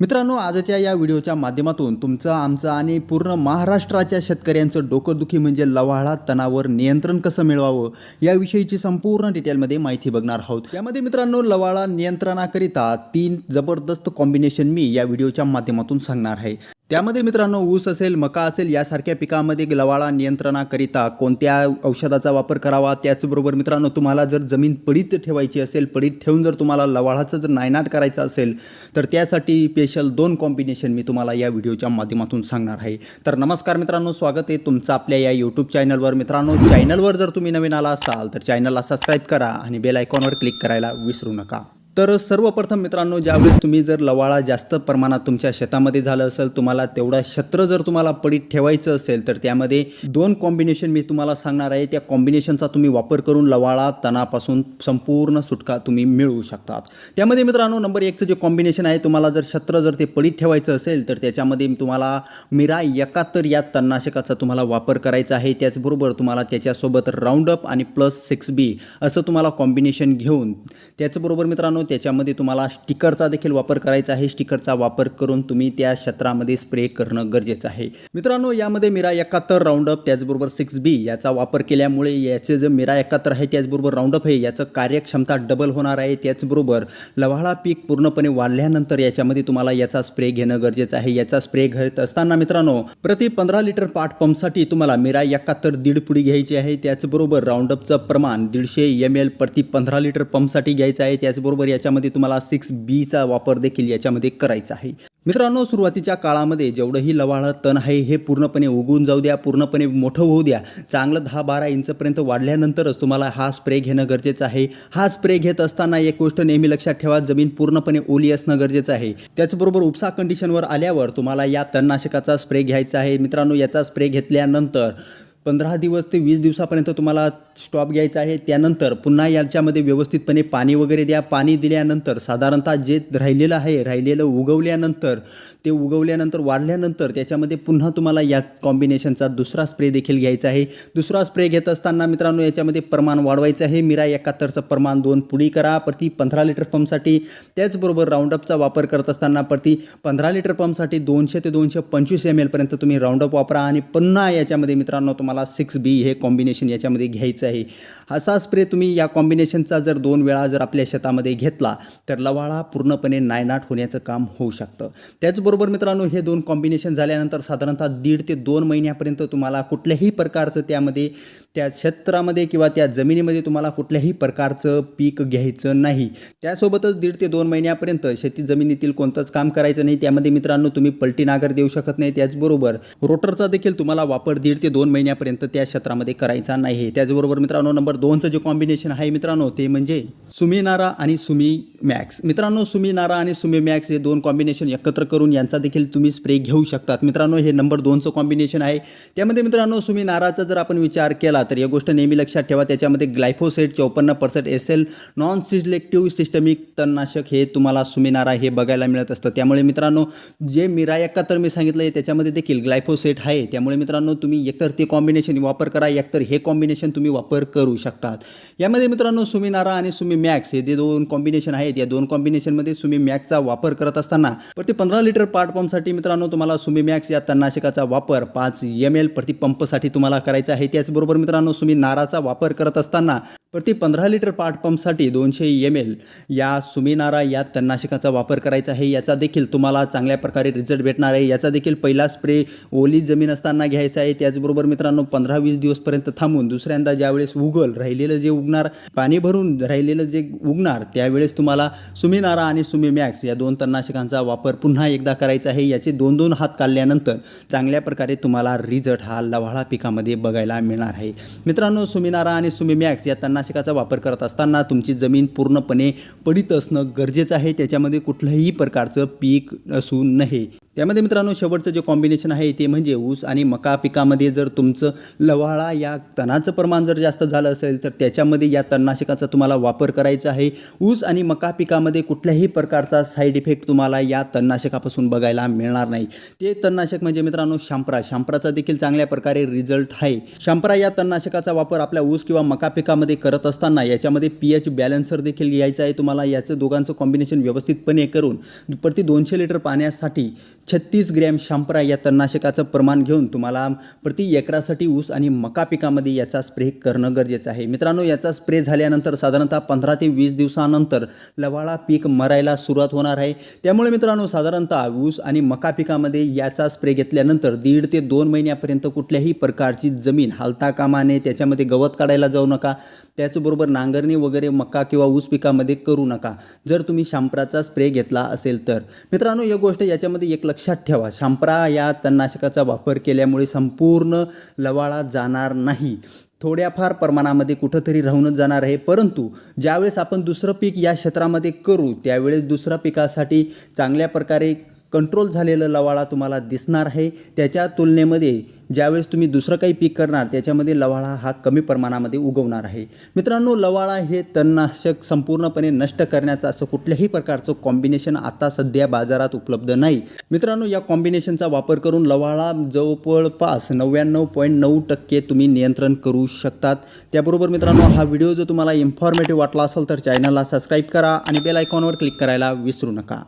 मित्रांनो आजच्या या व्हिडिओच्या माध्यमातून तुमचं आमचं आणि पूर्ण महाराष्ट्राच्या शेतकऱ्यांचं डोकंदुखी म्हणजे लवाळा तणावर नियंत्रण कसं मिळवावं याविषयीची संपूर्ण डिटेलमध्ये माहिती बघणार आहोत. यामध्ये मित्रांनो लवाळा नियंत्रणाकरिता तीन जबरदस्त कॉम्बिनेशन मी या व्हिडिओच्या माध्यमातून सांगणार आहे. त्यामध्ये मित्रांनो ऊस असेल मका असेल यासारख्या पिकामध्ये लवाळा नियंत्रणाकरिता कोणत्या औषधाचा वापर करावा? त्याचबरोबर मित्रांनो तुम्हाला जर जमीन पडीत ठेवायची असेल पडीत ठेवून जर तुम्हाला लवाळाचं जर नायनाट करायचं असेल तर त्यासाठी स्पेशल दोन कॉम्बिनेशन मी तुम्हाला या व्हिडिओच्या माध्यमातून सांगणार आहे. तर नमस्कार मित्रांनो स्वागत आहे तुमचं आपल्या या यूट्यूब चॅनलवर मित्रांनो चॅनलवर जर तुम्ही नवीन आला असाल तर चॅनलला सबस्क्राईब करा आणि बेल आयकॉनवर क्लिक करायला विसरू नका. तर सर्वप्रथम मित्रांनो ज्यावेळेस तुम्ही जर लवाळा जास्त प्रमाणात तुमच्या शेतामध्ये झालं असेल तुम्हाला तेवढा क्षेत्र जर तुम्हाला पडीत ठेवायचं असेल तर त्यामध्ये दोन कॉम्बिनेशन मी तुम्हाला सांगणार आहे. त्या कॉम्बिनेशनचा तुम्ही वापर करून लवाळा तणापासून संपूर्ण सुटका तुम्ही मिळवू शकतात. त्यामध्ये मित्रांनो नंबर एकचं जे कॉम्बिनेशन आहे तुम्हाला जर क्षेत्र जर ते पडीत ठेवायचं असेल तर त्याच्यामध्ये तुम्हाला मिरा एकाहत्तर या तणनाशकाचा तुम्हाला वापर करायचा आहे. त्याचबरोबर तुम्हाला त्याच्यासोबत राऊंडअप आणि प्लस सिक्स बी असं तुम्हाला कॉम्बिनेशन घेऊन त्याचबरोबर मित्रांनो त्याच्यामध्ये तुम्हाला स्टिकरचा देखील वापर करायचा आहे. स्टिकरचा वापर करून तुम्ही त्या क्षेत्रामध्ये स्प्रे करणं गरजेचं आहे. मित्रांनो यामध्ये मिरा एकाहत्तर राऊंडअप त्याचबरोबर सिक्स बी याचा वापर केल्यामुळे याचे जे मिरा एकाहत्तर आहे त्याचबरोबर राऊंडअप आहे याचं कार्यक्षमता डबल होणार आहे. त्याचबरोबर लवाळा पीक पूर्णपणे वाढल्यानंतर याच्यामध्ये तुम्हाला याचा स्प्रे घेणं गरजेचं आहे. याचा स्प्रे घेत असताना मित्रांनो प्रति पंधरा लिटर पाठ पंपसाठी तुम्हाला मिरा एकाहत्तर दीड पुडी घ्यायची आहे. त्याचबरोबर राऊंडअपचं प्रमाण दीडशे एम एल प्रति पंधरा लिटर पंपसाठी घ्यायचं आहे. त्याचबरोबर याच्यामध्ये तुम्हाला सिक्स बीचा वापर देखील याच्यामध्ये करायचा आहे. मित्रांनो सुरुवातीच्या काळामध्ये जेवढंही लवाळं तण आहे हे पूर्णपणे उगून जाऊ द्या पूर्णपणे मोठं होऊ द्या. चांगलं दहा बारा इंचपर्यंत वाढल्यानंतरच तुम्हाला हा स्प्रे घेणं गरजेचं आहे. हा स्प्रे घेत असताना एक गोष्ट नेहमी लक्षात ठेवा जमीन पूर्णपणे ओली असणं गरजेचं आहे. त्याचबरोबर उपसा कंडिशनवर आल्यावर तुम्हाला या तणनाशकाचा स्प्रे घ्यायचा आहे. मित्रांनो याचा स्प्रे घेतल्यानंतर पंधरा दिवस ते वीस दिवसापर्यंत तुम्हाला स्टॉप घ्यायचा आहे. त्यानंतर पुन्हा याच्यामध्ये व्यवस्थितपणे पाणी वगैरे द्या. पाणी दिल्यानंतर साधारणतः जे राहिलेलं आहे राहिलेलं उगवल्यानंतर ते उगवल्यानंतर वाढल्यानंतर त्याच्यामध्ये पुन्हा तुम्हाला या कॉम्बिनेशनचा दुसरा स्प्रे देखील घ्यायचा आहे. दुसरा स्प्रे घेत असताना मित्रांनो याच्यामध्ये प्रमाण वाढवायचं आहे. मिरा एकाहत्तरचं प्रमाण दोन पुडी करा. प्रति पंधरा लिटर पंपसाठी त्याचबरोबर राऊंडअपचा वापर करत असताना प्रति पंधरा लिटर पंपसाठी दोनशे ते दोनशे पंचवीस एम एलपर्यंत तुम्ही राऊंडअप वापरा. आणि पुन्हा याच्यामध्ये मित्रांनो तुम्हाला सिक्स बी हे कॉम्बिनेशन याच्यामध्ये घ्यायचं आहे. असा स्प्रे तुम्ही या कॉम्बिनेशनचा जर दोन वेळा जर आपल्या शेतामध्ये घेतला तर लवाळा पूर्णपणे नायनाट होण्याचं काम होऊ शकतं. त्याचबरोबर मित्रांनो हे दोन कॉम्बिनेशन झाल्यानंतर साधारणतः दीड ते दोन महिन्यापर्यंत तुम्हाला कुठल्याही प्रकारचं त्यामध्ये त्या क्षेत्रामध्ये किंवा त्या जमिनीमध्ये तुम्हाला कुठल्याही प्रकारचं पीक घ्यायचं नाही. त्यासोबतच दीड ते दोन महिन्यापर्यंत शेती जमिनीतील कोणतंच काम करायचं नाही. त्यामध्ये मित्रांनो तुम्ही पलटी नागर देऊ शकत नाही. त्याचबरोबर रोटरचा देखील तुम्हाला वापर दीड ते दोन महिन्यापर्यंत त्या क्षेत्रामध्ये करायचा नाही. त्याचबरोबर मित्रांनो नंबर दोनचं जे कॉम्बिनेशन आहे मित्रांनो ते म्हणजे सुमी नारा आणि सुमी मॅक्स मित्रांनो सुमी नारा आणि सुमी मॅक्स हे दोन कॉम्बिनेशन एकत्र करून यांचा देखील तुम्ही स्प्रे घेऊ शकतात. मित्रांनो हे नंबर दोनचं कॉम्बिनेशन आहे. त्यामध्ये मित्रांनो सुमी नाराचा जर आपण विचार केला तर या गोष्ट नेहमी लक्षात ठेवा. त्याच्यामध्ये ग्लायफोसेट चौपन्न percent S L non selective systemic तणनाशक हे तुम्हाला सुमिनारा हे बघायला मिळत असतं. त्यामुळे मित्रांनो जे मिरा तर मी सांगितलं आहे त्याच्यामध्ये देखील ग्लायफोसेट आहे. त्यामुळे मित्रांनो तुम्ही एकतर ते कॉम्बिनेशन वापर करा एकतर हे कॉम्बिनेशन तुम्ही वापर करू शकतात. यामध्ये मित्रांनो सुमिनारा आणि सुमी मॅक्स हे जे दोन कॉम्बिनेशन आहेत या दोन कॉम्बिनेशनमध्ये सुमी मॅक्सचा वापर करत असताना प्रति पंधरा लिटर पार्ट पंपसाठी मित्रांनो तुम्हाला सुमी मॅक्स या तणनाशकाचा वापर पाच एम एल प्रति पंपसाठी तुम्हाला करायचा आहे. त्याचबरोबर मित्रांनो तुम्ही नाराचा वापर करत असताना प्रति पंधरा लिटर पाट पंपसाठी दोनशे एम एल या सुमिनारा या तणनाशकाचा वापर करायचा आहे. याचा देखील तुम्हाला चांगल्या प्रकारे रिझल्ट भेटणार आहे. याचा देखील पहिला स्प्रे ओली जमीन असताना घ्यायचा आहे. त्याचबरोबर मित्रांनो पंधरा वीस दिवसपर्यंत थांबून दुसऱ्यांदा ज्यावेळेस उगल राहिलेलं जे उगणार पाणी भरून राहिलेलं जे उगणार त्यावेळेस तुम्हाला सुमिनारा आणि सुमी मॅक्स या दोन तणनाशकांचा वापर पुन्हा एकदा करायचा आहे. याचे दोन दोन हात काढल्यानंतर चांगल्या प्रकारे तुम्हाला रिझल्ट हा लवाळा पिकामध्ये बघायला मिळणार आहे. मित्रांनो सुमिनारा आणि सुमी मॅक्स या कीटकनाशकाचा वापर करत असताना तुमची जमीन पूर्णपणे पडीत असणं गरजेचं आहे. त्याच्यामध्ये कुठलंही प्रकारचं पीक असू नये. त्यामध्ये मित्रांनो शेवटचं जे कॉम्बिनेशन आहे ते म्हणजे ऊस आणि मका पिकामध्ये जर तुमचं लवाळा या तणाचं प्रमाण जर जास्त झालं असेल तर त्याच्यामध्ये या तणनाशकाचा तुम्हाला वापर करायचा आहे. ऊस आणि मका पिकामध्ये कुठल्याही प्रकारचा साईड इफेक्ट तुम्हाला या तणनाशकापासून बघायला मिळणार नाही. ते तणनाशक म्हणजे मित्रांनो शांपरा शांपराचा देखील चांगल्या प्रकारे रिझल्ट आहे. शांपरा या तणनाशकाचा वापर आपल्या ऊस किंवा मका पिकामध्ये करत असताना याच्यामध्ये पी एच बॅलन्सर देखील घ्यायचा आहे तुम्हाला. याचं दोघांचं कॉम्बिनेशन व्यवस्थितपणे करून प्रति दोनशे लिटर पाण्यासाठी छत्तीस ग्रॅम शांपरा या तणनाशकाचं प्रमाण घेऊन तुम्हाला प्रति एकरासाठी ऊस आणि मका पिकामध्ये याचा स्प्रे करणं गरजेचं आहे. मित्रांनो याचा स्प्रे झाल्यानंतर साधारणतः पंधरा ते वीस दिवसानंतर लवाळा पीक मरायला सुरुवात होणार आहे. त्यामुळे मित्रांनो साधारणतः ऊस आणि मका पिकामध्ये याचा स्प्रे घेतल्यानंतर दीड ते दोन महिन्यापर्यंत कुठल्याही प्रकारची जमीन हालता कामाने त्याच्यामध्ये गवत काढायला जाऊ नका. त्याचबरोबर नांगरणी वगैरे मका किंवा ऊस पिकामध्ये करू नका. जर तुम्ही शांपराचा स्प्रे घेतला असेल तर. मित्रांनो एक गोष्ट याच्यामध्ये एक लक्षात ठेवा. शांपरा या तणनाशकाचा वापर केल्यामुळे संपूर्ण लवाळा जाणार नाही. थोड्याफार प्रमाणामध्ये कुठंतरी राहूनच जाणार आहे. परंतु ज्यावेळेस आपण दुसरं पीक या क्षेत्रामध्ये करू त्यावेळेस दुसऱ्या पिकासाठी चांगल्या प्रकारे कंट्रोल झालेलं लवाळा तुम्हाला दिसणार आहे. त्याच्या तुलनेमध्ये ज्यावेळेस तुम्ही दुसरं काही पीक करणार त्याच्यामध्ये लवाळा हा कमी प्रमाणामध्ये उगवणार आहे. मित्रांनो लवाळा हे तणनाशक संपूर्णपणे नष्ट करण्याचं असं कुठल्याही प्रकारचं कॉम्बिनेशन आता सध्या बाजारात उपलब्ध नाही. मित्रांनो या कॉम्बिनेशनचा वापर करून लवाळा जवळपास नव्याण्णव पॉईंट नऊ टक्के तुम्ही नियंत्रण करू शकतात. त्याबरोबर मित्रांनो हा व्हिडिओ जर तुम्हाला इन्फॉर्मेटिव्ह वाटला असेल तर चॅनलला सबस्क्राईब करा आणि बेल आयकॉनवर क्लिक करायला विसरू नका.